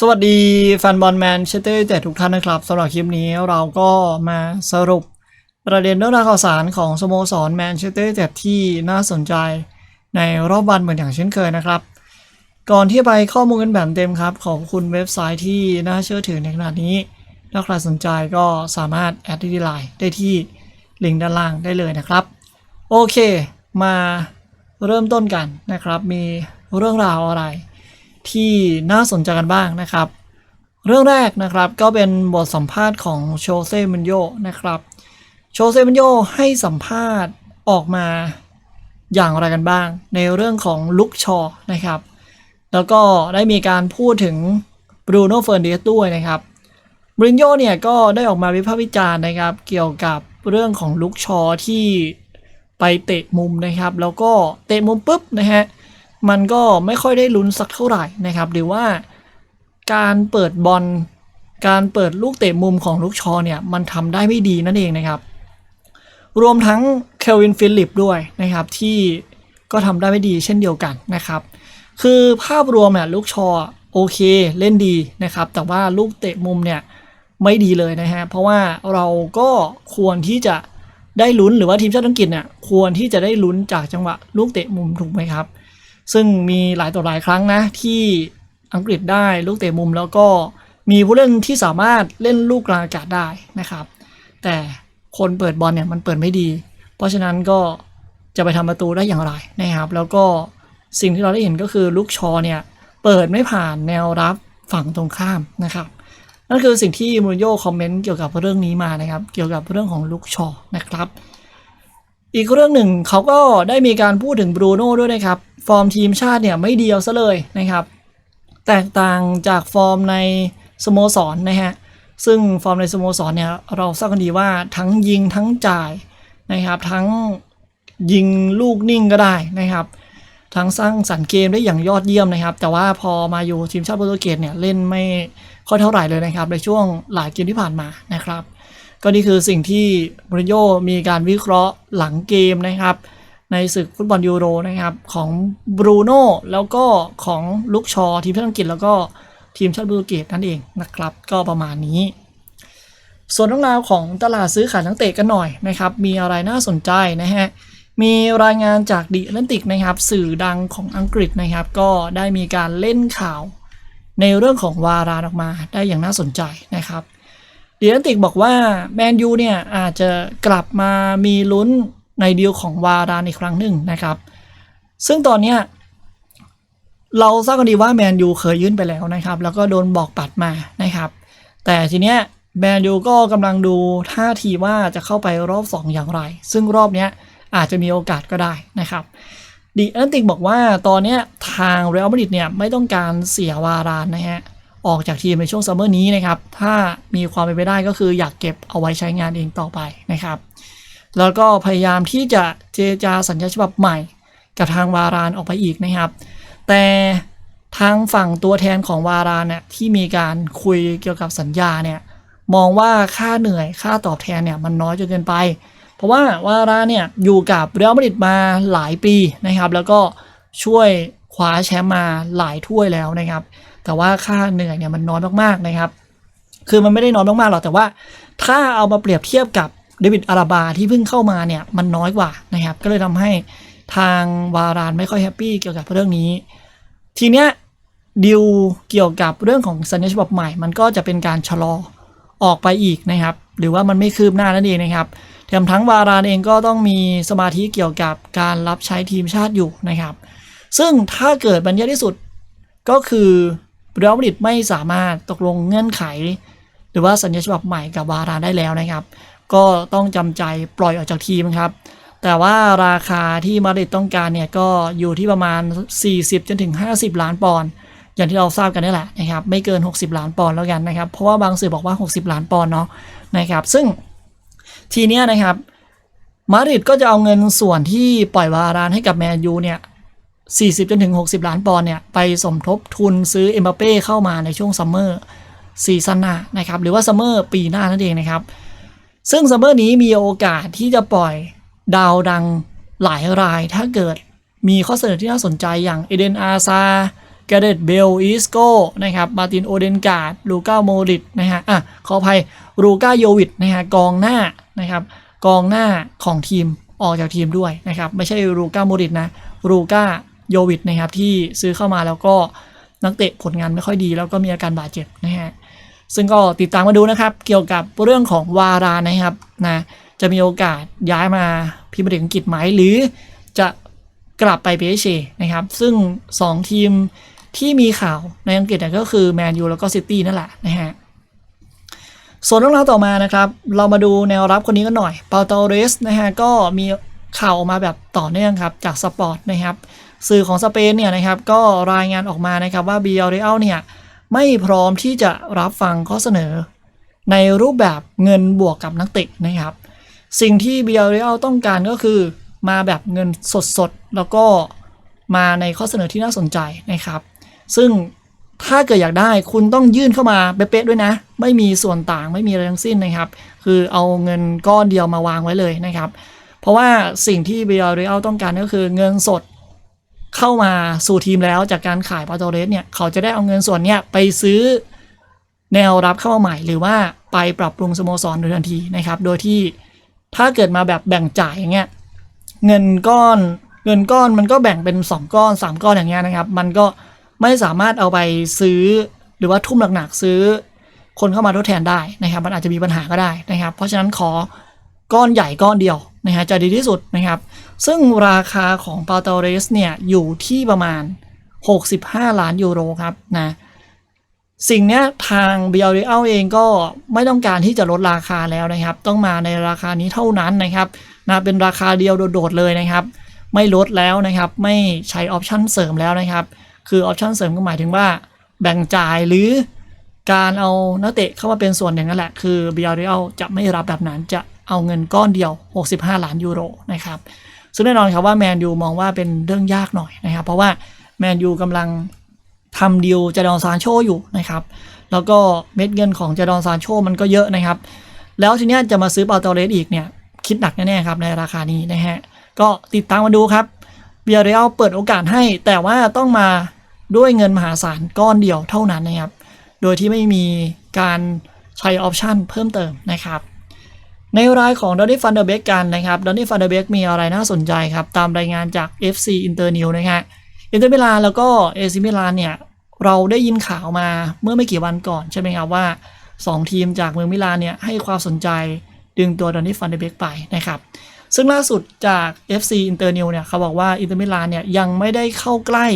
สวัสดีแฟนบอลแมนเชสเตอร์แต่ทุกท่านนะครับสำหรับคลิปนี้เราก็มาสรุปประเด็นเรื่องราวข่าวสารของสโมสรแมนเชสเตอร์แต่ที่น่าสนใจในรอบวันเหมือนอย่างเช่นเคยนะครับ ก่อนที่ไปข้อมูลกันแบบเต็มครับ ขอบคุณเว็บไซต์ที่น่าเชื่อถือในขณะนี้ ถ้าใครสนใจก็สามารถแอดที่ไลน์ได้ที่ลิงก์ด้านล่างได้เลยนะครับ โอเค มาเริ่มต้นกันนะครับ มีเรื่องราวอะไร ที่น่าสนใจกันบ้างนะครับ เรื่องแรกนะครับก็เป็นบทสัมภาษณ์ของโชเซ่มินโยนะครับ โชเซ่มินโยให้สัมภาษณ์ออกมาอย่างไรกันบ้าง ในเรื่องของลุกชอนะครับ แล้วก็ได้มีการพูดถึงบรูโน่เฟอร์นันเดสด้วยนะครับบรินโยเนี่ยก็ได้ออกมาวิพากษ์วิจารณ์นะครับ เกี่ยวกับเรื่องของลุกชอที่ไปเตะมุมนะครับ แล้วก็เตะมุมปุ๊บนะฮะ มันก็ไม่ค่อยได้ลุ้นสักเท่าไหร่นะครับ หรือว่าการเปิดบอลการเปิดลูกเตะมุมของลูกชอเนี่ยมันทำได้ไม่ดีนั่นเองนะครับ รวมทั้งเคลวินฟิลิปด้วยนะครับที่ก็ทำได้ไม่ดีเช่นเดียวกันนะครับ คือภาพรวมเนี่ยลูกชอโอเคเล่นดีนะครับ แต่ว่าลูกเตะมุมเนี่ยไม่ดีเลยนะฮะเพราะว่าเราก็ควรที่จะได้ลุ้นหรือว่าทีมชาติอังกฤษเนี่ยควรที่จะได้ลุ้นจากจังหวะลูกเตะมุมถูกไหมครับ ซึ่งมีหลายต่อหลายครั้งนะ ที่อังกฤษได้ลูกเตะมุมแล้วก็มีผู้เล่นที่สามารถเล่นลูกกลางอากาศได้นะครับ แต่คนเปิดบอลเนี่ยมันเปิดไม่ดี เพราะฉะนั้นก็จะไปทำประตูได้อย่างไรนะครับ แล้วก็สิ่งที่เราได้เห็นก็คือลูกชอเนี่ยเปิดไม่ผ่านแนวรับฝั่งตรงข้ามนะครับนั่นคือสิ่งที่มูรินโญ่คอมเมนต์เกี่ยวกับเรื่องนี้มานะครับ เกี่ยวกับเรื่องของลูกชอนะครับ อีกเรื่องหนึ่งเขาก็ได้มีการพูดถึงบรูโน่ด้วยนะครับ ฟอร์มทีมชาติเนี่ยไม่เดียวซะเลยนะครับ แตกต่างจากฟอร์มในสโมสรนนะฮะซึ่งฟอร์มในสโมสรเนี่ยเราทราบกันดีว่าทั้งยิงทั้งจ่ายนะครับ ทั้งยิงลูกนิ่งก็ได้นะครับ ทั้งสร้างสรรค์เกมได้อย่างยอดเยี่ยมนะครับ แต่ว่าพอมาอยู่ทีมชาติโปรตุเกสเนี่ยเล่นไม่ค่อยเท่าไหร่เลยนะครับ ในช่วงหลายเกมที่ผ่านมานะครับ ก็นี่คือสิ่งที่มูรินโญ่มีการวิเคราะห์หลังเกมนะครับ ในศึกฟุตบอลยูโรนะครับของบรูโน่แล้วก็ของลุกชอทีมชาติอังกฤษแล้วก็ทีมชาติโปรตุเกสนั่นเองนะครับ ก็ประมาณนี้ ส่วนเรื่องราวของตลาดซื้อขายนักเตะกันหน่อยนะครับ มีอะไรน่าสนใจนะฮะมีรายงานจากดิแลนติกนะครับ สื่อดังของอังกฤษนะครับ ก็ได้มีการเล่นข่าว ในเรื่องของวารานออกมาได้อย่างน่าสนใจนะครับดีแลนติกบอกว่าแมนยูเนี่ยอาจจะกลับมามีลุ้น ในดีลของวารานอีกครั้งหนึ่งนะครับ ซึ่งตอนเนี้ยเราทราบกันดีว่าแมนยูเคยยื่นไปแล้วนะครับ แล้วก็โดนบอกปัดมานะครับ แต่ทีเนี้ยแมนยูก็กำลังดูท่าทีว่าจะเข้าไปรอบ 2 อย่างไร ซึ่งรอบเนี้ยอาจจะมีโอกาสก็ได้นะครับดีแอนติกบอกว่าตอนเนี้ยทางเรอัลมาดริดเนี่ยไม่ต้องการเสียวารานนะฮะ ออกจากทีมในช่วงซัมเมอร์นี้นะครับ ถ้ามีความเป็นไปได้ก็คืออยากเก็บเอาไว้ใช้งานเองต่อไปนะครับ แล้วก็พยายามที่จะเจรจาสัญญาฉบับใหม่ กับทางวารานออกไปอีกนะครับ แต่ทางฝั่งตัวแทนของวารานเนี่ยที่มีการคุยเกี่ยวกับสัญญาเนี่ยมองว่าค่าเหนื่อยค่าตอบแทนเนี่ยมันน้อยจนเกินไป เพราะว่าวารานเนี่ยอยู่กับเรอัลมาดริดมาหลายปีนะครับ แล้วก็ช่วยคว้าแชมป์มาหลายถ้วยแล้วนะครับ แต่ว่าค่าเหนื่อยเนี่ยมันน้อยมากๆนะครับ คือมันไม่ได้น้อยมากๆหรอกแต่ว่า ถ้าเอามาเปรียบเทียบกับ เดวิดอาราบาที่เพิ่งเข้ามาเนี่ยมันน้อยกว่านะครับ ก็เลยทำให้ทางวารานไม่ค่อยแฮปปี้เกี่ยวกับเรื่องนี้ ทีเนี้ยดิวเกี่ยวกับเรื่องของสัญญาฉบับใหม่ มันก็จะเป็นการชะลอออกไปอีกนะครับ หรือว่ามันไม่คืบหน้านั่นเองนะครับแถมทั้งวารานเองก็ต้องมีสมาธิเกี่ยวกับการรับใช้ทีมชาติอยู่นะครับ ซึ่งถ้าเกิดบรรยายที่สุดก็คือเรอัลมาดริดไม่สามารถตกลงเงื่อนไข หรือว่าสัญญาฉบับใหม่กับวารานได้แล้วนะครับ ก็ต้องจำใจปล่อยออกจากทีมครับ แต่ว่าราคาที่มาดริดต้องการเนี่ยก็อยู่ที่ประมาณ 40จนถึง 50 ล้านปอนด์อย่างที่เราทราบกันนี่แหละนะครับไม่เกิน 60 ล้านปอนด์แล้วกันนะครับ เพราะว่าบางสื่อบอกว่า 60 ล้านปอนด์เนาะนะครับ ซึ่งทีเนี้ยนะครับมาดริดก็จะเอาเงินส่วนที่ปล่อยวารานให้กับแมนยูเนี่ย 40จนถึง 60 ล้านปอนด์เนี่ย ไปสมทบทุนซื้อเอ็มบัปเป้เข้ามาในช่วงซัมเมอร์ซีซั่นหน้านะครับ หรือว่าซัมเมอร์ปีหน้านั่นเองนะครับ ซึ่งซัมเมอร์นี้มีโอกาสที่จะปล่อยดาวดังหลายรายถ้าเกิดมีข้อเสนอที่น่าสนใจอย่างเอเดนอาซาแกเรตเบลอีสโกนะครับมาตินโอเดนการ์ดลูก้าโมริตนะฮะอะขออภัยลูก้าโยวิดนะฮะกองหน้านะครับกองหน้าของทีมออกจากทีมด้วยนะครับไม่ใช่ลูก้าโมริตนะลูก้าโยวิดนะครับที่ซื้อเข้ามาแล้วก็นักเตะผลงานไม่ค่อยดี แล้วก็มีอาการบาดเจ็บนะฮะ ซึ่งก็ติดตามมาดูนะครับ เกี่ยวกับเรื่องของวารานะครับนะจะมีโอกาสย้ายมาพรีเมียร์ลีกอังกฤษไหมหรือจะกลับไปเปเชนะครับ ซึ่ง 2 ทีมที่มีข่าวในอังกฤษก็คือแมนยูแล้วก็ซิตี้นั่นแหละนะฮะส่วนเรื่องราวต่อมานะครับ เรามาดูแนวรับคนนี้กันหน่อยเปาเตเรสนะฮะก็มีข่าวออกมาแบบต่อเนื่องครับ จากสปอร์ตนะครับ สื่อของสเปนเนี่ยนะครับ ก็รายงานออกมานะครับว่าบียร์เรอัลเนี่ย ไม่พร้อมที่จะรับฟังข้อเสนอ ในรูปแบบเงินบวกกับนักเตะนะครับ สิ่งที่เบียร์เรลต้องการก็คือ มาแบบเงินสดๆ แล้วก็มาในข้อเสนอที่น่าสนใจนะครับ ซึ่งถ้าเกิดอยากได้คุณต้องยื่นเข้ามาเป๊ะๆด้วยนะ ไม่มีส่วนต่างไม่มีอะไรทั้งสิ้นนะครับ คือเอาเงินก้อนเดียวมาวางไว้เลยนะครับ เพราะว่าสิ่งที่เบียร์เรลต้องการก็คือเงินสด เข้ามาสู่ทีมแล้วจากการขายปาโตเรสเนี่ยเขาจะได้เอาเงินส่วนเนี้ยไปซื้อแนวรับเข้ามาใหม่ หรือว่าไปปรับปรุงสโมสรโดยทันทีนะครับ โดยที่ถ้าเกิดมาแบบแบ่งจ่ายอย่างเงี้ยเงินก้อนเงินก้อนมันก็แบ่งเป็น 2 ก้อน 3 ก้อนอย่างเงี้ยนะครับ มันก็ไม่สามารถเอาไปซื้อหรือว่าทุ่มหนักๆซื้อ คนเข้ามาทดแทนได้นะครับ มันอาจจะมีปัญหาก็ได้นะครับ เพราะฉะนั้นขอก้อนใหญ่ก้อนเดียว นะฮะจะดีที่สุดนะครับ ซึ่งราคาของปาเตเรสเนี่ยอยู่ที่ประมาณ 65 ล้านยูโรครับนะสิ่งนี้ทางเบียร์เอลเองก็ไม่ต้องการที่จะลดราคาแล้วนะครับ ต้องมาในราคานี้เท่านั้นนะครับนะเป็นราคาเดียวโดดๆเลยนะครับ ไม่ลดแล้วนะครับ ไม่ใช้ออปชั่นเสริมแล้วนะครับ คือออปชั่นเสริมก็หมายถึงว่าแบ่งจ่ายหรือการเอานักเตะเข้ามาเป็นส่วนหนึ่งนั่นแหละ คือเบียร์เอลจะไม่รับแบบนั้นจะ เอาเงินก้อนเดียว 65 ล้านยูโรนะครับซึ่งแน่นอนครับว่าแมนยูมองว่าเป็นเรื่องยากหน่อยนะครับเพราะว่าแมนยูกำลังทำดีลจดอนซานโชอยู่นะครับแล้วก็เม็ดเงินของจดอนซานโชมันก็เยอะนะครับ แล้วทีนี้จะมาซื้อปาเตเรสอีกเนี่ยคิดหนักแน่ๆครับในราคานี้นะฮะก็ติดตามมาดูครับเบียร์เรลเปิดโอกาสให้ แต่ว่าต้องมาด้วยเงินมหาศาลก้อนเดียวเท่านั้นนะครับ โดยที่ไม่มีการใช้ออปชันเพิ่มเติมนะครับ ในรายของดอนนี่ฟันเดอร์เบกกันนะครับดอนนี่ฟันเดอร์เบกมีอะไรน่าสนใจครับ ตามรายงานจาก FC Inter New นะฮะอินเตอร์มิลานแล้วก็เอซิมิลานเนี่ย เราได้ยินข่าวมาเมื่อไม่กี่วันก่อนใช่ไหมครับว่า 2 ทีมจากเมืองมิลานเนี่ยให้ความสนใจดึงตัวดอนนี่ฟันเดอร์เบกไปนะครับ ซึ่งล่าสุดจาก FC Inter News เนี่ยเขาบอกว่าอินเตอร์มิลานเนี่ยยังไม่ได้เข้าใกล้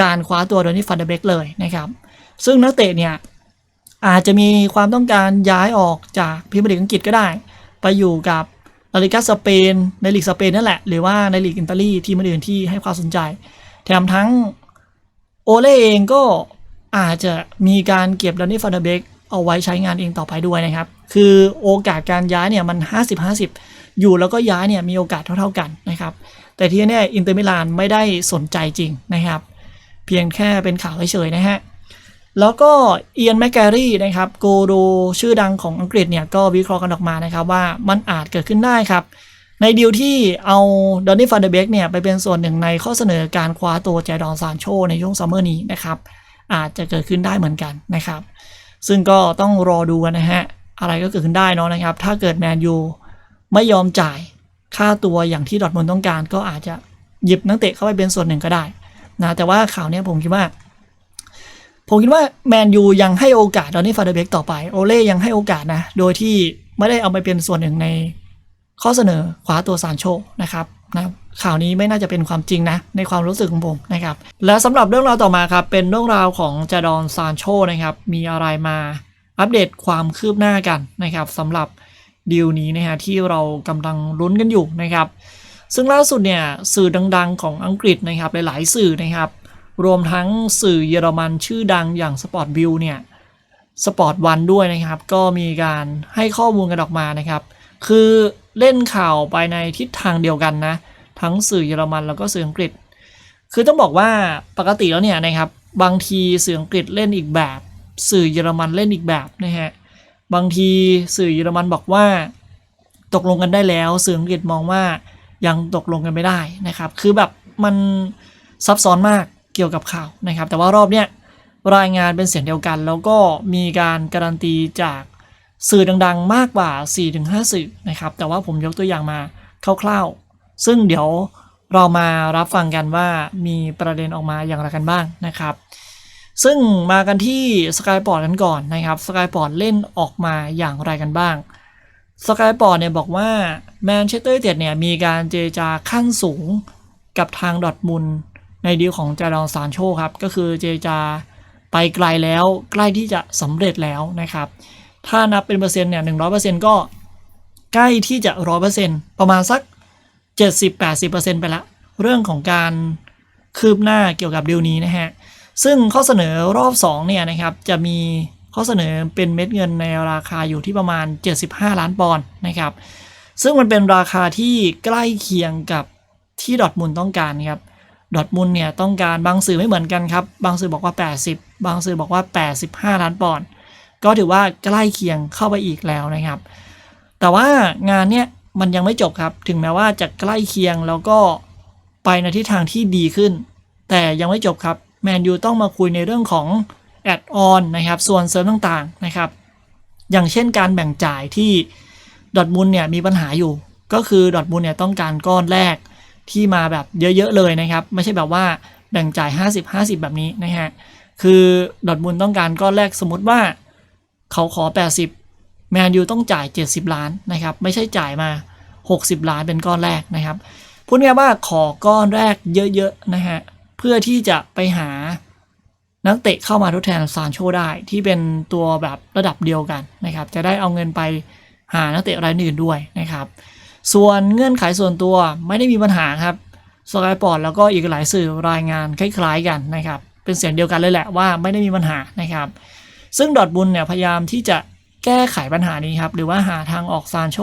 การคว้าตัวดอนนี่ฟันเดอร์เบกเลยนะครับ ซึ่งนักเตะเนี่ยอาจจะมีความต้องการย้ายออกจากพรีเมียร์ลีกอังกฤษก็ได้ ไปอยู่กับลาลิกาสเปนในลีกสเปนนั่นแหละ หรือว่าในลีกอิตาลีทีมอื่นที่ให้ความสนใจ แถมทั้งโอเล่เองก็อาจจะมีการเก็บดอนนี่ฟานเดเบกเอาไว้ใช้งานเองต่อไปด้วยนะครับ คือโอกาสการย้ายเนี่ยมัน 50-50 อยู่แล้วก็ย้ายเนี่ยมีโอกาสเท่าๆกันนะครับ แต่ที่นี่อินเตอร์มิลานไม่ได้สนใจจริงนะครับ เพียงแค่เป็นข่าวเฉยๆนะฮะ แล้วก็เอียนแมกแกรี่นะครับโกโดชื่อดังของอังกฤษเนี่ยก็วิเคราะห์กันออกมานะครับว่ามันอาจเกิดขึ้นได้ครับ ในดีลที่เอาดอนนี่ฟานเดเบกเนี่ยไปเป็นส่วนหนึ่งในข้อเสนอการคว้าตัวแจดอนซานโชในช่วงซัมเมอร์นี้นะครับ อาจจะเกิดขึ้นได้เหมือนกันนะครับ ซึ่งก็ต้องรอดูนะฮะ อะไรก็เกิดขึ้นได้เนาะนะครับ ถ้าเกิดแมนยูไม่ยอมจ่ายค่าตัวอย่างที่ดอทมุนต้องการ ก็อาจจะหยิบนักเตะเข้าไปเป็นส่วนหนึ่งก็ได้นะแต่ว่าข่าวนี้ผมคิดว่า ผมคิดว่าแมนยูยังให้โอกาสดอนนี่ฟาเดเบกต่อไป โอเล่ยังให้โอกาสนะ โดยที่ไม่ได้เอาไปเป็นส่วนหนึ่งในข้อเสนอคว้าตัวซานโชนะครับนะข่าวนี้ไม่น่าจะเป็นความจริงนะ ในความรู้สึกของผมนะครับ และสำหรับเรื่องราวต่อมาครับ เป็นเรื่องราวของจาดอนซานโชนะครับ มีอะไรมาอัปเดตความคืบหน้ากันนะครับสำหรับดีลนี้นะฮะที่เรากำลังลุ้นกันอยู่นะครับ ซึ่งล่าสุดเนี่ยสื่อดังๆของอังกฤษนะครับหลายๆสื่อนะครับ รวมทั้งสื่อเยอรมันชื่อดังอย่าง Sport v i e w เนี่ย Sport วันด้วยนะครับ ก็มีการให้ข้อมูลกันออกมานะครับ คือเล่นข่าวไปในทิศทางเดียวกันนะ ทั้งสื่อเยอรมันแล้วก็สื่ออังกฤษ คือต้องบอกว่าปกติแล้วเนี่ยนะครับบางทีสื่ออังกฤษเล่นอีกแบบ สื่อเยอรมันเล่นอีกแบบนะฮะบางทีสื่อเยอรมันบอกว่า ตกลงกันได้แล้ว สื่ออังกฤษมองว่ายังตกลงกันไม่ได้นะครับ คือแบบมันซับซ้อนมาก กี่ยวกับข่าวนะครับ แต่ว่ารอบเนี้ยรายงานเป็นเสียงเดียวกัน แล้วก็มีการการันตีจากสื่อดังๆ มากกว่า 4-5 สื่อนะครับ แต่ว่าผมยกตัวอย่างมาคร่าวๆ ซึ่งเดี๋ยวเรามารับฟังกันว่ามีประเด็นออกมาอย่างไรกันบ้างนะครับ ซึ่งมากันที่สกายปอร์ตกันก่อนนะครับสกายปอร์ตเล่นออกมาอย่างไรกันบ้างสกายปอร์ตเนี่ยบอกว่าแมนเชสเตอร์เต็ดเนี่ยมีการเจรจาขั้นสูงกับทางดอทมุน ในดีลของจารองซานโชครับ ก็คือเจจาไปไกลแล้วใกล้ที่จะสำเร็จแล้วนะครับ ถ้านับเป็นเปอร์เซ็นต์เนี่ยหนึ่งร้อยเปอร์เซ็นต์ก็ใกล้ที่จะร้อยเปอร์เซ็นต์ประมาณสักเจ็ดสิบแปดสิบเปอร์เซ็นต์ไปละ เรื่องของการคืบหน้าเกี่ยวกับดีลนี้นะฮะ ซึ่งข้อเสนอรอบ2เนี่ยนะครับจะมีข้อเสนอเป็นเม็ดเงินในราคาอยู่ที่ประมาณ 75 ล้านปอนด์นะครับ ซึ่งมันเป็นราคาที่ใกล้เคียงกับที่ดอทมุนต้องการครับ ดอทมุนเนี่ยต้องการบางสื่อไม่เหมือนกันครับ บางสื่อบอกว่า 80 บางสื่อบอกว่า 85 ล้านปอนด์ก็ถือว่าใกล้เคียงเข้าไปอีกแล้วนะครับ แต่ว่างานเนี่ยมันยังไม่จบครับ ถึงแม้ว่าจะใกล้เคียงแล้วก็ไปในทิศทางที่ดีขึ้น แต่ยังไม่จบครับแมนยูต้องมาคุยในเรื่องของแอดออนนะครับ ส่วนเสริมต่างๆนะครับ อย่างเช่นการแบ่งจ่ายที่ดอทมุนเนี่ยมีปัญหาอยู่ ก็คือดอทมุนเนี่ยต้องการก้อนแรก ที่มาแบบเยอะๆเลยนะครับ ไม่ใช่แบบว่าแบ่งจ่าย 50-50 แบบนี้นะฮะคือดอทมุนต้องการก้อนแรกสมมติว่า เขาขอ 80 แมนยูต้องจ่าย 70 ล้านนะครับ ไม่ใช่จ่ายมา 60 ล้านเป็นก้อนแรกนะครับพูดง่ายว่าขอก้อนแรกเยอะๆนะฮะเพื่อที่จะไปหานักเตะเข้ามาทดแทนซานโชได้ที่เป็นตัวแบบระดับเดียวกันนะครับ จะได้เอาเงินไปหานักเตะรายอื่นด้วยนะครับ ส่วนเงื่อนไขส่วนตัวไม่ได้มีปัญหาครับสกายปอร์ตแล้วก็อีกหลายสื่อรายงานคล้ายๆกันนะครับ เป็นเสียงเดียวกันเลยแหละว่าไม่ได้มีปัญหานะครับ ซึ่งดอทบุนเนี่ยพยายามที่จะแก้ไขปัญหานี้ครับ หรือว่าหาทางออกซานโช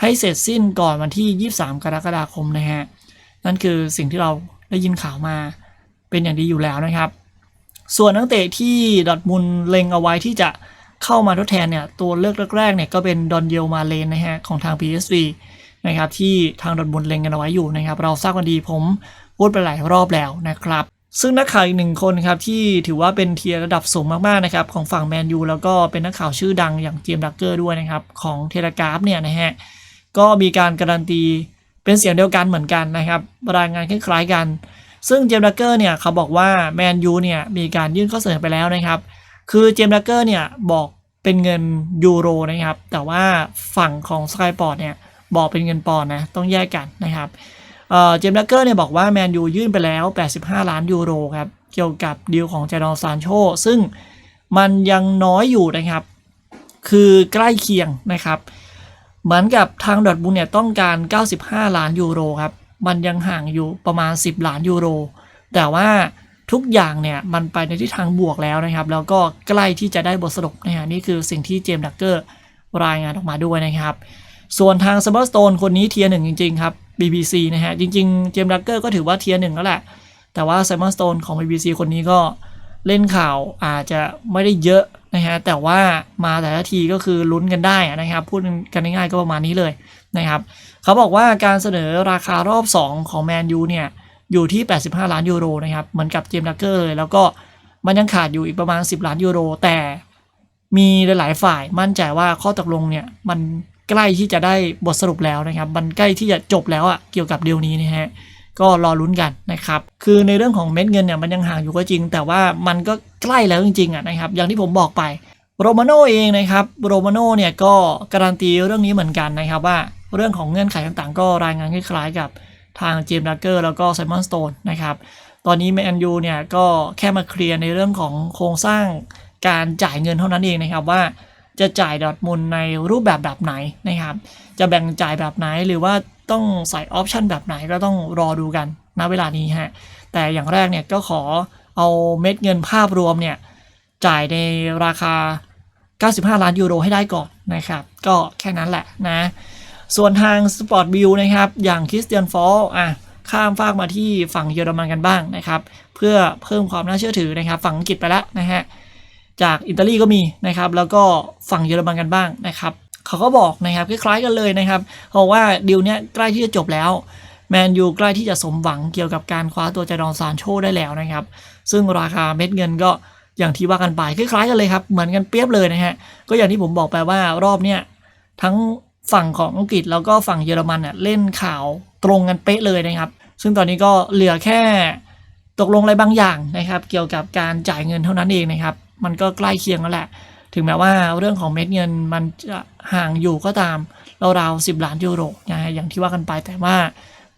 ให้เสร็จสิ้นก่อนวันที่ 23 กรกฎาคมนะฮะนั่นคือสิ่งที่เราได้ยินข่าวมาเป็นอย่างดีอยู่แล้วนะครับ ส่วนนักเตะที่ดอทมุนด์เล็งเอาไว้ที่จะ เข้ามาทดแทนเนี่ยตัวเลือกแรกๆเนี่ยก็เป็นดอนเยลมาเลนนะฮะของทาง PSV นะครับที่ทางดอร์ทมุนเล็งกันเอาไว้อยู่นะครับเราทราบกันดีผมพูดไปหลายรอบแล้วนะครับซึ่งนักข่าวอีกหนึ่งคนครับที่ถือว่าเป็นเทียร์ระดับสูงมากๆนะครับของฝั่งแมนยูแล้วก็เป็นนักข่าวชื่อดังอย่างเจมส์ดักเกอร์ด้วยนะครับของเทเลกราฟเนี่ยนะฮะก็มีการการันตีเป็นเสียงเดียวกันเหมือนกันนะครับรายงานคล้ายๆกัน ซึ่งเจมส์ดักเกอร์เนี่ยเขาบอกว่าแมนยูเนี่ยมีการยื่นข้อเสนอไปแล้วนะครับ คือเจมส์ดักเกอร์เนี่ยบอกเป็นเงินยูโรนะครับ แต่ว่าฝั่งของสกายปอร์ตเนี่ยบอกเป็นเงินปอนด์นะ ต้องแยกกันนะครับเจมส์ดักเกอร์เนี่ยบอกว่าแมนยูยื่นไปแล้ว 85 ล้านยูโรครับ เกี่ยวกับดีลของเจดอนซานโช ซึ่งมันยังน้อยอยู่นะครับ คือใกล้เคียงนะครับ เหมือนกับทางดอทมุนด์เนี่ยต้องการ 95 ล้านยูโรครับ มันยังห่างอยู่ประมาณ 10 ล้านยูโร แต่ว่า ทุกอย่างเนี่ยมันไปในทิศทางบวกแล้วนะครับ แล้วก็ใกล้ที่จะได้บทสรุปนะฮะนี่คือสิ่งที่เจมส์ดักเกอร์รายงานออกมาด้วยนะครับ ส่วนทางซัมเมอร์สโตนคนนี้เทียร์หนึ่งจริง ๆ ครับ BBC นะฮะจริง ๆ เจมส์ดักเกอร์ก็ถือว่าเทียร์หนึ่งแล้วแหละ แต่ว่าซัมเมอร์สโตนของ BBC คนนี้ก็เล่นข่าวอาจจะไม่ได้เยอะนะฮะแต่ว่ามาแต่ละทีก็คือลุ้นกันได้นะครับพูดกันง่ายๆก็ประมาณนี้เลยนะครับเขาบอกว่าการเสนอราคารอบ 2 ของแมนยูเนี่ย อยู่ที่ 85 ล้านยูโรนะครับ เหมือนกับเจมส์ดักเกอร์เลย แล้วก็มันยังขาดอยู่อีกประมาณ 10 ล้านยูโร แต่มีหลายๆฝ่ายมั่นใจว่าข้อตกลงเนี่ย มันใกล้ที่จะได้บทสรุปแล้วนะครับ มันใกล้ที่จะจบแล้วอะเกี่ยวกับเดีลนี้นะฮะก็รอลุ้นกันนะครับ คือในเรื่องของเม็ดเงินเนี่ยมันยังห่างอยู่ก็จริง แต่ว่ามันก็ใกล้แล้วจริงๆอะนะครับ อย่างที่ผมบอกไปโรมาโน่เองนะครับโรมาโน่เนี่ยก็การันตีเรื่องนี้เหมือนกันนะครับว่าเรื่องของเงื่อนไขต่างๆ ก็รายงานคล้ายๆกับ ทางเจมส์ดักเกอร์แล้วก็ไซมอนสโตนนะครับ ตอนนี้แมนยูเนี่ยก็แค่มาเคลียร์ในเรื่องของโครงสร้างการจ่ายเงินเท่านั้นเองนะครับว่าจะจ่ายดอร์ทมุนด์ในรูปแบบแบบไหนนะครับ จะแบ่งจ่ายแบบไหนหรือว่าต้องใส่ออปชันแบบไหนก็ต้องรอดูกันณเวลานี้ฮะ แต่อย่างแรกเนี่ยก็ขอเอาเม็ดเงินภาพรวมเนี่ยจ่ายในราคา 95 ล้านยูโรให้ได้ก่อนนะครับ ก็แค่นั้นแหละนะ ส่วนทางสปอร์ตบิลนะครับ อย่างคริสเตียนฟอลอะข้ามฟากมาที่ฝั่งเยอรมันกันบ้างนะครับ เพื่อเพิ่มความน่าเชื่อถือนะครับ ฝั่งอังกฤษไปแล้วนะฮะจากอิตาลีก็มีนะครับ แล้วก็ฝั่งเยอรมันกันบ้างนะครับเขาก็บอกนะครับคล้ายๆกันเลยนะครับเพราะว่าดีลเนี้ยใกล้ที่จะจบแล้วแมนยูใกล้ที่จะสมหวังเกี่ยวกับการคว้าตัวจารอนซานโชได้แล้วนะครับ ซึ่งราคาเม็ดเงินก็อย่างที่ว่ากันไปคล้ายๆกันเลยครับ เหมือนกันเปรียบเลยนะฮะ ก็อย่างที่ผมบอกไปว่ารอบเนี้ยทั้ง ฝั่งของอังกฤษแล้วก็ฝั่งเยอรมันอะเล่นข่าวตรงกันเป๊ะเลยนะครับ ซึ่งตอนนี้ก็เหลือแค่ตกลงอะไรบางอย่างนะครับ เกี่ยวกับการจ่ายเงินเท่านั้นเองนะครับ มันก็ใกล้เคียงแล้วแหละ ถึงแม้ว่าเรื่องของเม็ดเงินมันจะห่างอยู่ก็ตามราวๆสิบล้านยูโรนะฮะอย่างที่ว่ากันไปแต่ว่า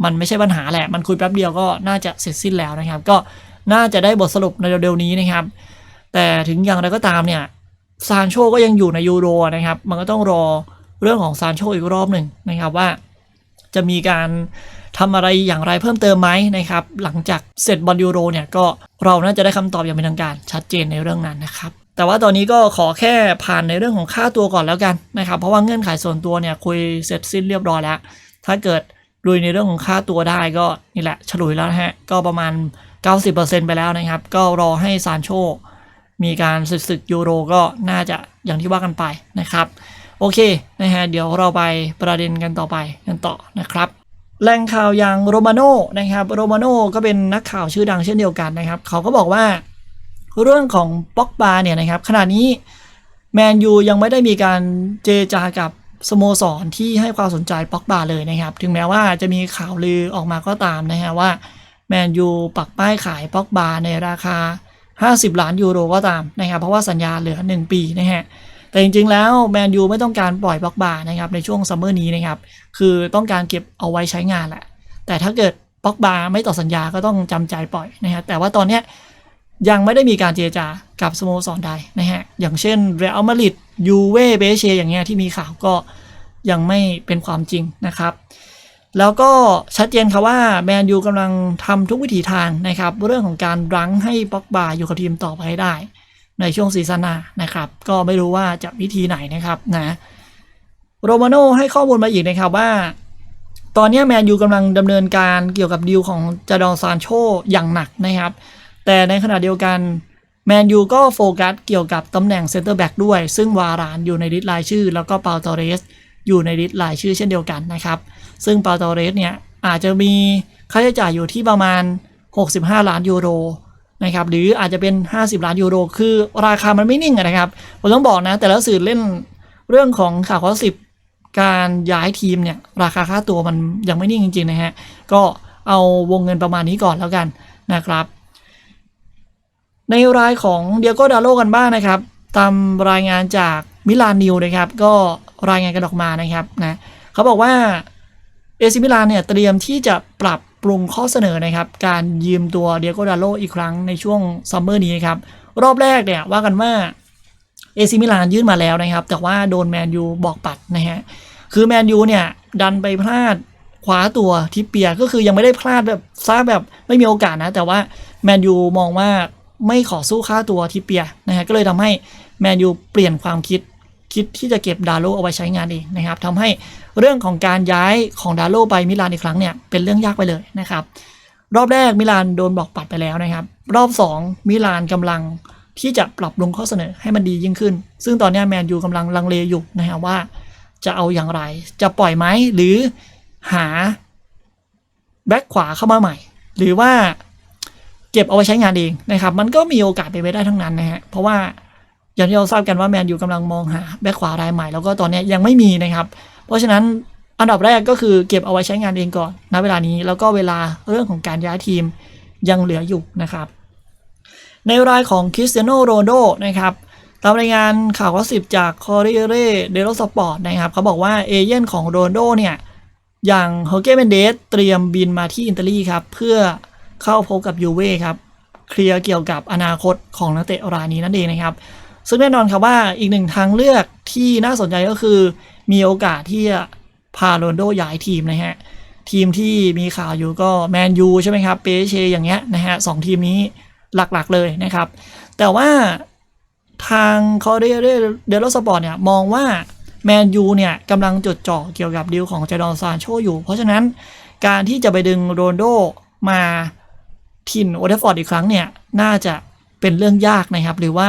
มันไม่ใช่ปัญหาแหละ มันคุยแป๊บเดียวก็น่าจะเสร็จสิ้นแล้วนะครับ ก็น่าจะได้บทสรุปในเร็วๆนี้นะครับ แต่ถึงอย่างไรก็ตามเนี่ยซานโชก็ยังอยู่ในยูโรนะครับ มันก็ต้องรอ เรื่องของซานโชอีกรอบหนึ่งนะครับว่า จะมีการทำอะไรอย่างไรเพิ่มเติมไหมนะครับ หลังจากเสร็จบอลยูโรเนี่ยก็เราน่าจะได้คำตอบอย่างเป็นทางการชัดเจนในเรื่องนั้นนะครับแต่ว่าตอนนี้ก็ขอแค่ผ่านในเรื่องของค่าตัวก่อนแล้วกันนะครับ เพราะว่าเงื่อนไขส่วนตัวเนี่ยคุยเสร็จสิ้นเรียบร้อยแล้ว ถ้าเกิดลุยในเรื่องของค่าตัวได้ก็นี่แหละฉลุยแล้วนะฮะ ก็ประมาณ 90%ไปแล้วนะครับ ก็รอให้ซานโช มีการศึกศึกยูโรก็น่าจะอย่างที่ว่ากันไปนะครับ โอเคนะฮะเดี๋ยวเราไปประเด็นกันต่อไปกันต่อนะครับแหล่งข่าวอย่างโรมาโน่นะครับโรมาโน่ก็เป็นนักข่าวชื่อดังเช่นเดียวกันนะครับ เขาก็บอกว่าเรื่องของป็อกบาเนี่ยนะครับขณะนี้แมนยูยังไม่ได้มีการเจจากับสโมสรที่ให้ความสนใจป็อกบาเลยนะครับ ถึงแม้ว่าจะมีข่าวลือออกมาก็ตามนะฮะว่าแมนยูปักป้ายขายป็อกบาในราคา 50 ล้านยูโรก็ตามนะครับเพราะว่าสัญญาเหลือ 1 ปีนะฮะ แต่จริงๆแล้วแมนยูไม่ต้องการปล่อยบ็อกบานะครับในช่วงซัมเมอร์นี้นะครับคือต้องการเก็บเอาไว้ใช้งานแหละ แต่ถ้าเกิดบ็อกบาไม่ต่อสัญญาก็ต้องจำใจปล่อยนะฮะแต่ว่าตอนเนี้ยยังไม่ได้มีการเจรจากับสโมสรใดนะฮะอย่างเช่นเรอัลมาดริดยูเว่เบเชอย่างเงี้ยที่มีข่าวก็ยังไม่เป็นความจริงนะครับ แล้วก็ชัดเจนครับว่าแมนยูกำลังทำทุกวิถีทางนะครับ เรื่องของการรั้งให้ป็อกบาอยู่กับทีมต่อไปให้ได้ ในช่วงซีซั่นหน้านะครับ ก็ไม่รู้ว่าจะวิธีไหนนะครับนะโรมาโน่ให้ข้อมูลมาอีกนะครับว่า ตอนนี้แมนยูกำลังดำเนินการเกี่ยวกับดีลของจาดอนซานโชอย่างหนักนะครับ แต่ในขณะเดียวกันแมนยูก็โฟกัสเกี่ยวกับตำแหน่งเซนเตอร์แบ็กด้วย ซึ่งวารานอยู่ในลิสต์รายชื่อ แล้วก็เปาตอเรสอยู่ในลิสต์รายชื่อเช่นเดียวกันนะครับ ซึ่งเปาตอเรสเนี่ยอาจจะมีค่าใช้จ่ายอยู่ที่ประมาณ 65 ล้านยูโร นะครับหรืออาจจะเป็น 50 ล้านยูโร คือราคามันไม่นิ่งนะครับผมต้องบอกนะ แต่และสื่อเล่นเรื่องของข่าวข้อสิบการย้ายทีมเนี่ยราคาค่าตัวมันยังไม่นิ่งจริงๆนะฮะก็เอาวงเงินประมาณนี้ก่อนแล้วกันนะครับ ในรายของเดียโกดาโลกันบ้างนะครับ ตามรายงานจากมิลานนิวนะครับ ก็รายงานกันออกมานะครับนะเขาบอกว่าเอซิมิลานเนี่ยเตรียมที่จะปรับ ปรุงข้อเสนอนะครับ การยืมตัวเดียโกดาโลอีกครั้งในช่วงซัมเมอร์นี้ครับ รอบแรกเนี่ยว่ากันว่าเอซิมิลานยื่นมาแล้วนะครับ แต่ว่าโดนแมนยูบอกปัดนะฮะ คือแมนยูเนี่ย ดันไปพลาดคว้าตัวทิปเปียก็คือยังไม่ได้พลาดแบบซาแบบไม่มีโอกาสนะ แต่ว่าแมนยูมองว่าไม่ขอสู้ค่าตัวทิปเปียนะฮะก็เลยทำให้แมนยูเปลี่ยนความคิดคิดที่จะเก็บดาโลเอาไว้ใช้งานเองนะครับทำให้ เรื่องของการย้ายของดาโลไปมิลานอีกครั้งเนี่ยเป็นเรื่องยากไปเลยนะครับ รอบแรกมิลานโดนบอกปัดไปแล้วนะครับ รอบ 2 มิลานกำลังที่จะปรับปรุงข้อเสนอให้มันดียิ่งขึ้น ซึ่งตอนนี้แมนยูกำลังลังเลอยู่นะฮะว่าจะเอาอย่างไร จะปล่อยไหมหรือหาแบ็คขวาเข้ามาใหม่ หรือว่าเก็บเอาไว้ใช้งานเองนะครับ มันก็มีโอกาสไปไปได้ทั้งนั้นนะฮะเพราะว่าอย่างที่เราทราบกันว่าแมนยูกำลังมองหาแบ็คขวารายใหม่ แล้วก็ตอนนี้ยังไม่มีนะครับ เพราะฉะนั้นอันดับแรกก็คือเก็บเอาไว้ใช้งานเองก่อนณเวลานี้แล้วก็เวลาเรื่องของการย้ายทีมยังเหลืออยู่นะครับ ในรายของคริสเตียโนโรนโดนะครับตามรายงานข่าวก็สิบจากคอร์เรเร่เดโรสปอร์ตนะครับเขาบอกว่าเอเย่นของโรนโดเนี่ยอย่างโฮเกเมนเดสเตรียมบินมาที่อิตาลีครับ เพื่อเข้าพบกับยูเว่ครับเคลียร์เกี่ยวกับอนาคตของนักเตะรายนี้นั่นเองนะครับ ซึ่งแน่นอนครับว่าอีกหนึ่งทางเลือกที่น่าสนใจก็คือ มีโอกาสที่จะพาโรนโดย้ายทีมนะฮะ ทีมที่มีข่าวอยู่ก็แมนยูใช่ไหมครับเปเชอย่างเงี้ยนะฮะสองทีมนี้หลักๆเลยนะครับ แต่ว่าทางคอร์เรเรเดลสปอร์ตเนี่ยมองว่าแมนยูเนี่ยกำลังจดจ่อเกี่ยวกับดีลของเจดอนซานโชอยู่ เพราะฉะนั้นการที่จะไปดึงโรนโดมาถิ่นโอเดฟอร์ดอีกครั้งเนี่ย น่าจะเป็นเรื่องยากนะครับ หรือว่า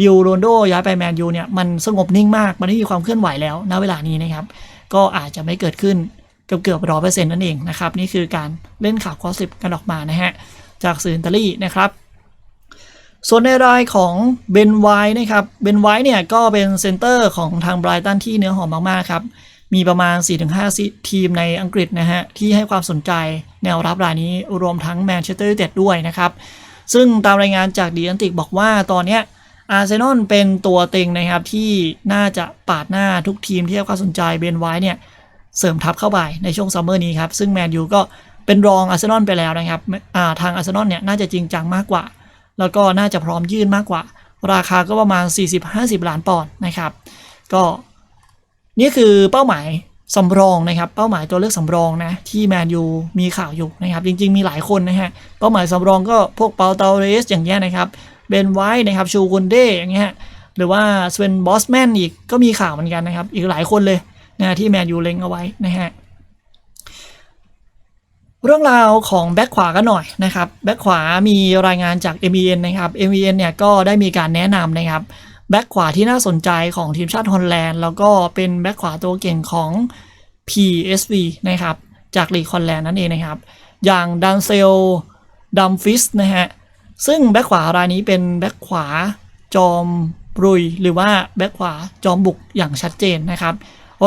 ดิวโรนโดย้ายไปแมนยูเนี่ยมันสงบนิ่งมาก มันไม่มีความเคลื่อนไหวแล้วณเวลานี้นะครับ ก็อาจจะไม่เกิดขึ้นเกือบเกือบร้อยเปอร์เซ็นต์นั่นเองนะครับ นี่คือการเล่นข่าวกอสิบกันออกมานะฮะ จากสื่ออิตาลีนะครับ ส่วนในรายของเบนไวท์นะครับเบนไวท์เนี่ยก็เป็นเซนเตอร์ของทางไบรตันที่เนื้อหอมมากๆครับมีประมาณ 4-5 ทีมในอังกฤษนะฮะ ที่ให้ความสนใจแนวรับรายนี้รวมทั้งแมนเชสเตอร์ยูไนเต็ดด้วยนะครับ ซึ่งตามรายงานจากดีอันติกบอกว่าตอนเนี้ย อาร์เซนอลเป็นตัวเต็งนะครับที่น่าจะปาดหน้าทุกทีมที่ให้ความสนใจเบนไวท์เนี่ยเสริมทัพเข้าไปในช่วงซัมเมอร์นี้ครับ ซึ่งแมนยูก็เป็นรองอาร์เซนอลไปแล้วนะครับาทางอาร์เซนอลเนี่ยน่าจะจริงจังมากกว่า แล้วก็น่าจะพร้อมยื่นมากกว่า ราคาก็ประมาณ 40-50 ล้านปอนด์นะครับ ก็นี่คือเป้าหมายสำรองนะครับ เป้าหมายตัวเลือกสำรองนะที่แมนยูมีข่าวอยู่นะครับ จริง ๆ มีหลายคนนะฮะเป้าหมายสำรองก็พวกเปาเตาเรสอย่างเงี้ยนะครับ เบนไวท์นะครับชูกุนเดอย่างเงี้ยหรือว่าสเวนบอสแมนอีกก็มีข่าวเหมือนกันนะครับ อีกหลายคนเลยนะที่แมนยูเล็งเอาไว้นะฮะเรื่องราวของแบ็คขวากันหน่อยนะครับแบ็คขวามีรายงานจาก MVN นะครับ MVN เนี่ยก็ได้มีการแนะนำนะครับแบ็คขวาที่น่าสนใจของทีมชาติฮอลแลนด์แล้วก็เป็นแบ็คขวาตัวเก่งของ PSV นะครับจากลีกฮอลแลนด์นั่นเองนะครับ อย่างดันเซลดัมฟิสนะฮะ ซึ่งแบ็คขวารายนี้เป็นแบ็คขวาจอมปรุยหรือว่าแบ็คขวาจอมบุกอย่างชัดเจนนะครับ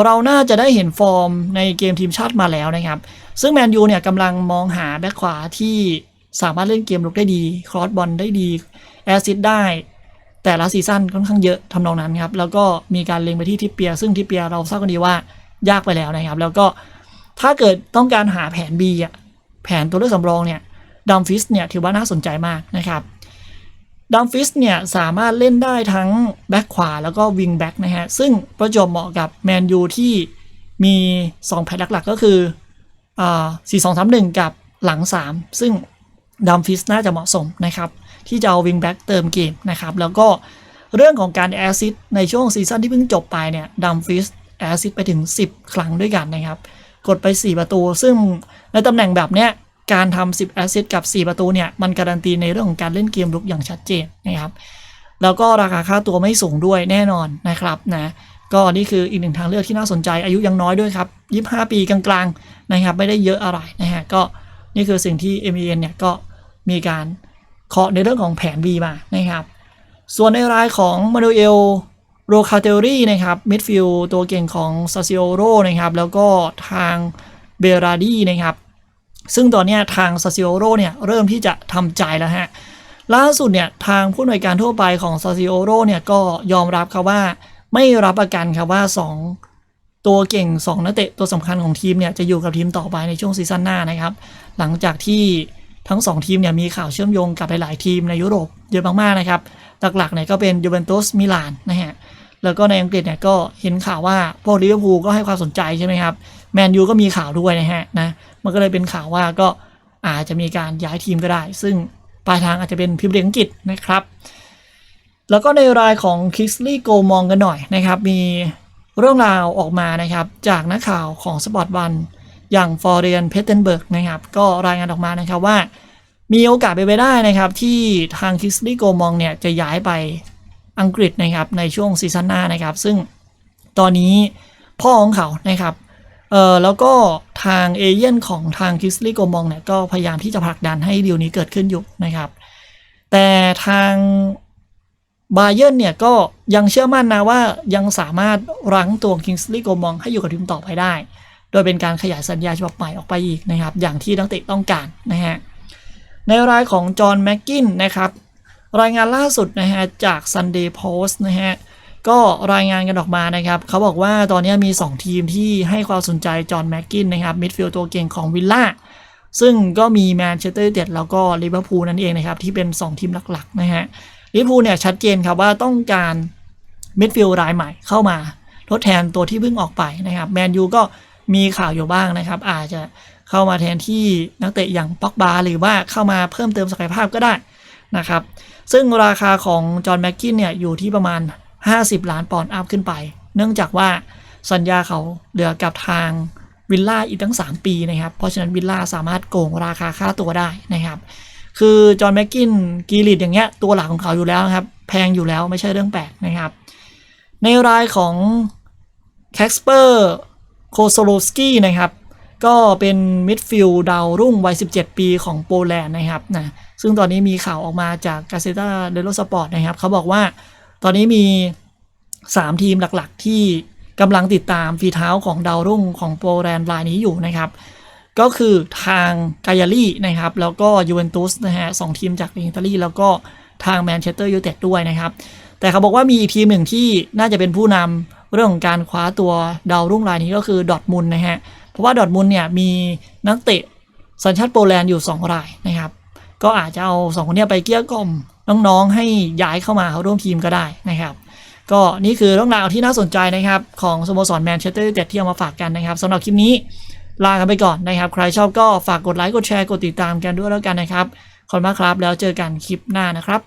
เราน่าจะได้เห็นฟอร์มในเกมทีมชาติมาแล้วนะครับ ซึ่งแมนยูเนี่ยกำลังมองหาแบ็คขวาที่สามารถเล่นเกมลุกได้ดี ครอสบอลได้ดี แอซิดได้ แต่ละซีซั่นค่อนข้างเยอะทำนองนั้นครับ แล้วก็มีการเล็งไปที่ทิปเปีย ซึ่งทิปเปียเราทราบกันดีว่ายากไปแล้วนะครับ แล้วก็ถ้าเกิดต้องการหาแผน B อะแผนตัวเลือกสำรองเนี่ย ดัมฟิสเนี่ยถือว่าน่าสนใจมากนะครับดัมฟิสเนี่ยสามารถเล่นได้ทั้งแบ็คขวาแล้วก็วิงแบ็คนะฮะ ซึ่งประจบเหมาะกับแมนยูที่มี 2แผนหลักๆ ก็คืออ่า4 2 3 1กับหลัง 3 ซึ่งดัมฟิสน่าจะเหมาะสมนะครับ ที่จะเอาวิงแบ็กเติมเกมนะครับ แล้วก็เรื่องของการแอซิดในช่วงซีซั่นที่เพิ่งจบไปเนี่ยดัมฟิสแอซิดไปถึง 10 ครั้งด้วยกันนะครับ กดไป 4 ประตู ซึ่งในตำแหน่งแบบเนี้ย การทำ10แอซิดกับ 4 ประตูเนี่ย มันการันตีในเรื่องของการเล่นเกมลุกอย่างชัดเจนนะครับแล้วก็ราคาค่าตัวไม่สูงด้วยแน่นอนนะครับนะก็นี่คืออีกหนึ่งทางเลือกที่น่าสนใจอายุยังน้อยด้วยครับ 25 ปีกลางๆนะครับไม่ได้เยอะอะไรนะฮะก็นี่คือสิ่งที่ m อ n เนี่ยก็มีการเคาะในเรื่องของแผน B มานะครับ ส่วนในรายของมานูเอลโรคาเตอรี่นะครับมิดฟิลด์ตัวเก่งของซาซิโอโรนะครับแล้วก็ทางเบราดีนะครับ ซึ่งตอนนี้ทางซาซิโอโรเนี่ยเริ่มที่จะทำใจแล้วฮะล่าสุดเนี่ยทางผู้หน่วยการทั่วไปของซาซิโอโรเนี่ยก็ยอมรับครับว่าไม่รับประกันครับว่า 2 ตัวเก่ง 2 นักเตะตัวสำคัญของทีมเนี่ยจะอยู่กับทีมต่อไปในช่วงซีซั่นหน้านะครับ หลังจากที่ทั้ง 2 ทีมเนี่ยมีข่าวเชื่อมโยงกับหลายๆทีมในยุโรปเยอะมากๆนะครับหลักๆเนี่ยก็เป็นยูเวนตุสมิลานนะฮะแล้วก็ในอังกฤษเนี่ยก็เห็นข่าวว่าพวกลิเวอร์พูลก็ให้ความสนใจใช่ไหมครับแมนยูก็มีข่าวด้วยนะฮะนะ มันก็เลยเป็นข่าวว่าก็อาจจะมีการย้ายทีมก็ได้ ซึ่งปลายทางอาจจะเป็นพิมพ์เลียงอังกฤษนะครับ แล้วก็ในรายของคิสลี่โกมองกันหน่อยนะครับ มีเรื่องราวออกมานะครับ จากนักข่าวของสปอร์ตวันอย่างฟอร์เรียนเพเทนเบิร์กนะครับ ก็รายงานออกมานะครับว่า มีโอกาสไปไปได้นะครับ ที่ทางคิสลี่โกมองเนี่ยจะย้ายไปอังกฤษนะครับในช่วงซีซั่นหน้านะครับ ซึ่งตอนนี้พ่อของเขานะครับ เออแล้วก็ทางเอเย่นของทางคิสลี่โกมองเนี่ยก็พยายามที่จะผลักดันให้ดีลนี้เกิดขึ้นอยู่นะครับ แต่ทางบาเย r n เนี่ยก็ยังเชื่อมั่นนะว่ายังสามารถรั้งตัวคิงส์ลีย์โกมองให้อยู่กับทีมต่อไปได้ โดยเป็นการขยายสัญญาฉบับใหม่ออกไปอีกนะครับ อย่างที่นักเตะต้องการนะฮะ ในรายของจอห์นแม็กกินนะครับ รายงานล่าสุดนะฮะจาก Sunday Post นะฮะ ก็รายงานกันออกมานะครับเขาบอกว่าตอนนี้มี 2 ทีมที่ให้ความสนใจจอห์นแม็กกินนะครับมิดฟิลด์ตัวเก่งของวิลล่าซึ่งก็มีแมนเชสเตอร์ยูไนเต็ดแล้วก็ลิเวอร์พูลนั่นเองนะครับ ที่เป็น 2 ทีมหลักๆนะฮะลิเวอร์พูลเนี่ยชัดเจนครับว่าต้องการมิดฟิลด์รายใหม่เข้ามาทดแทนตัวที่เพิ่งออกไปนะครับแมนยูก็มีข่าวอยู่บ้างนะครับ อาจจะเข้ามาแทนที่นักเตะอย่างป็อกบาหรือว่าเข้ามาเพิ่มเติมศักยภาพก็ได้นะครับ ซึ่งราคาของจอห์นแม็กกินเนี่ยอยู่ที่ประมาณ 50 ล้านปอนด์อัพขึ้นไป เนื่องจากว่าสัญญาเขาเหลือกับทางวิลล่าอีกตั้ง 3 ปีนะครับ เพราะฉะนั้นวิลล่าสามารถโกงราคาค่าตัวได้นะครับ คือจอห์นแม็กกินกีริดอย่างเงี้ยตัวหลักของเขาอยู่แล้วครับ แพงอยู่แล้วไม่ใช่เรื่องแปลกนะครับ ในรายของแคสเปอร์โคโซโลสกี้นะครับก็เป็นมิดฟิลด์ดาวรุ่งวัย 17 ปีของโปแลนด์นะครับนะซึ่งตอนนี้มีข่าวออกมาจากกาเซตาเดโลสปอร์ตนะครับ เขาบอกว่า ตอนนี้มี 3 ทีมหลักๆ ที่กำลังติดตามฝีเท้าของดาวรุ่งของโปรแลนด์รายนี้อยู่นะครับ ก็คือทางกายาลีนะครับ แล้วก็ยูเวนตุสนะฮะสองทีมจากอิตาลีแล้วก็ทางแมนเชสเตอร์ยูไนเต็ดด้วยนะครับ แต่เขาบอกว่ามีอีกทีมหนึ่งที่น่าจะเป็นผู้นำเรื่องของการคว้าตัวดาวรุ่งรายนี้ก็คือดอทมุนนะฮะเพราะว่าดอทมุนเนี่ยมีนักเตะสัญชาติโปรแลนด์อยู่ 2 รายนะครับ ก็อาจจะเอา 2 คนนี้ไปเกี้ยกล่อม น้องๆ ให้ย้ายเข้ามาเข้าร่วมทีมก็ได้นะครับ ก็นี่คือเรื่องราวที่น่าสนใจนะครับของสโมสรแมนเชสเตอร์ยูไนเต็ดที่เอามาฝากกันนะครับสำหรับคลิปนี้ลากันไปก่อนนะครับ ใครชอบก็ฝากกดไลค์กดแชร์กดติดตามกันด้วยแล้วกันนะครับขอบคุณมากครับ แล้วเจอกันคลิปหน้านะครับ